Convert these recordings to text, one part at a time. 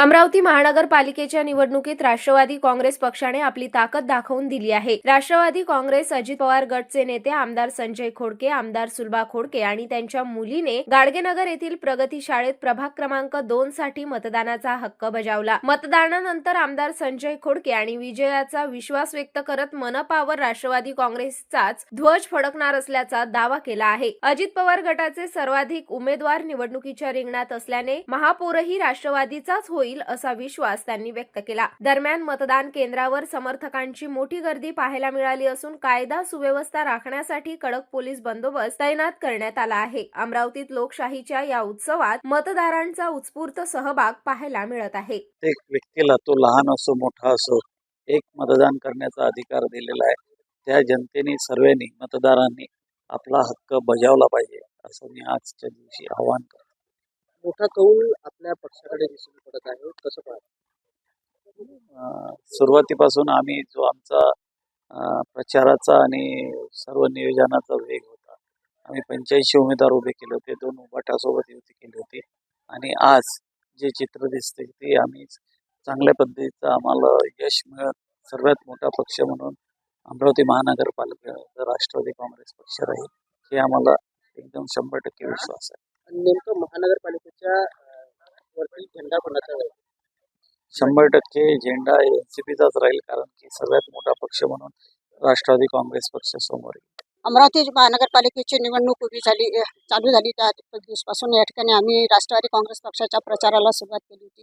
अमरावती महानगरपालिकेच्या निवडणुकीत राष्ट्रवादी काँग्रेस पक्षाने आपली ताकद दाखवून दिली आहे. राष्ट्रवादी काँग्रेस अजित पवार गटचे नेते आमदार संजय खोडके आमदार सुलभा खोडके आणि त्यांच्या मुलीने गाडगेनगर येथील प्रगती शाळेत प्रभाग क्रमांक दोन साठी मतदानाचा हक्क बजावला. मतदानानंतर आमदार संजय खोडके आणि विजयाचा विश्वास व्यक्त करत मनपावर राष्ट्रवादी काँग्रेसचाच ध्वज फडकणार असल्याचा दावा केला आहे. अजित पवार गटाचे सर्वाधिक उमेदवार निवडणुकीच्या रिंगणात असल्याने महापौरही राष्ट्रवादीचाच होईल. असा विश्वास त्यांनी व्यक्त केला. दरम्यान मतदान केंद्रावर समर्थकांची मोठी गर्दी पाहायला मिळाली असून कायदा सुव्यवस्था राखण्यासाठी कडक पोलीस बंदोबस्त तैनात करण्यात आला आहे. अमरावतीत लोकशाहीच्या या उत्सवात मतदारांचा उत्स्फूर्त सहभाग पाहायला मिळत आहे. प्रत्येक व्यक्तीला तो लहान असो मोठा असो एक मतदान करण्याचा अधिकार दिलेला आहे. त्या जनतेने सर्वांनी मतदारांनी आपला हक्क बजावला पाहिजे असं मी आजच्या दिवशी आवाहन करतो. मोठा कौल आपल्या पक्षाकडे दिसून पडत आहे. कसं पाहत? सुरुवातीपासून आम्ही जो आमचा प्रचाराचा आणि सर्व नियोजनाचा वेग होता. आम्ही पंच्याऐंशी उमेदवार उभे केले होते दोन उभाटासोबत युती केली होती. आणि आज जे चित्र दिसते ते आम्ही चांगल्या पद्धतीचं आम्हाला यश मिळत सर्वात मोठा पक्ष म्हणून अमरावती महानगरपालिका राष्ट्रवादी काँग्रेस पक्ष राहील हे आम्हाला एकदम शंभर टक्के विश्वास आहे. नेमकं महानगरपालिकेच्या वरती झेंडा कोणाचा आहे? शंभर टक्के झेंडा एन सी पीचाच राहील कारण की सर्वात मोठा पक्ष म्हणून राष्ट्रवादी काँग्रेस पक्ष समोर येईल. अमरावती महानगरपालिकेची निवडणूक उभी झाली चालू झाली त्या दिवसपासून. या ठिकाणी आम्ही राष्ट्रवादी काँग्रेस पक्षाच्या प्रचाराला सुरुवात केली होती.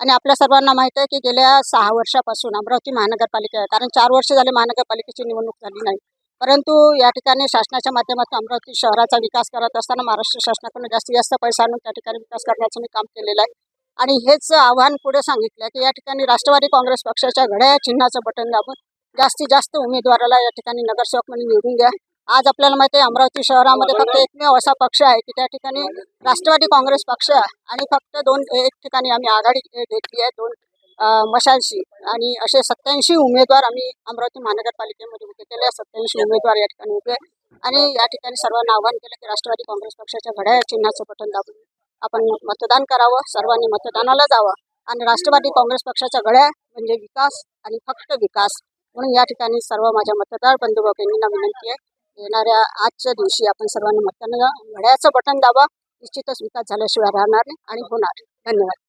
आणि आपल्या सर्वांना माहीत आहे की गेल्या सहा वर्षापासून अमरावती महानगरपालिका आहे कारण चार वर्ष झाले महानगरपालिकेची निवडणूक झाली नाही. परंतु या ठिकाणी शासनाच्या माध्यमातून अमरावती शहराचा विकास करत असताना महाराष्ट्र शासनाकडून जास्तीत जास्त पैसा आणून त्या ठिकाणी विकास करण्याचं मी काम केलेलं आहे. आणि हेच आव्हान पुढे सांगितलं की या ठिकाणी राष्ट्रवादी काँग्रेस पक्षाच्या घड्या चिन्हाचं बटन दाबून जास्तीत जास्त उमेदवाराला या ठिकाणी नगरसेवक म्हणून निवडून द्या. आज आपल्याला माहिती आहे अमरावती शहरामध्ये फक्त एकमेव असा पक्ष आहे की त्या ठिकाणी राष्ट्रवादी काँग्रेस पक्ष आणि फक्त दोन एक ठिकाणी आम्ही आघाडी घेतली आहे दोन मशालशी. आणि असे सत्याऐंशी उमेदवार आम्ही अमरावती महानगरपालिकेमध्ये उभे केले. सत्याऐंशी उमेदवार या ठिकाणी उभे. आणि या ठिकाणी सर्वांना आवाहन केलं की राष्ट्रवादी काँग्रेस पक्षाच्या घड्याळ चिन्हाचं बटन दाबून आपण मतदान करावं. सर्वांनी मतदानाला जावं. आणि राष्ट्रवादी काँग्रेस पक्षाच्या घड्याळ म्हणजे विकास आणि फक्त विकास म्हणून या ठिकाणी सर्व माझ्या मतदार बंधू भगिनींना विनंती आहे. येणाऱ्या आजच्या दिवशी आपण सर्वांनी मतदान घड्याचं बटन दाबा. निश्चितच विकास झाल्याशिवाय राहणार नाही आणि होणार. धन्यवाद.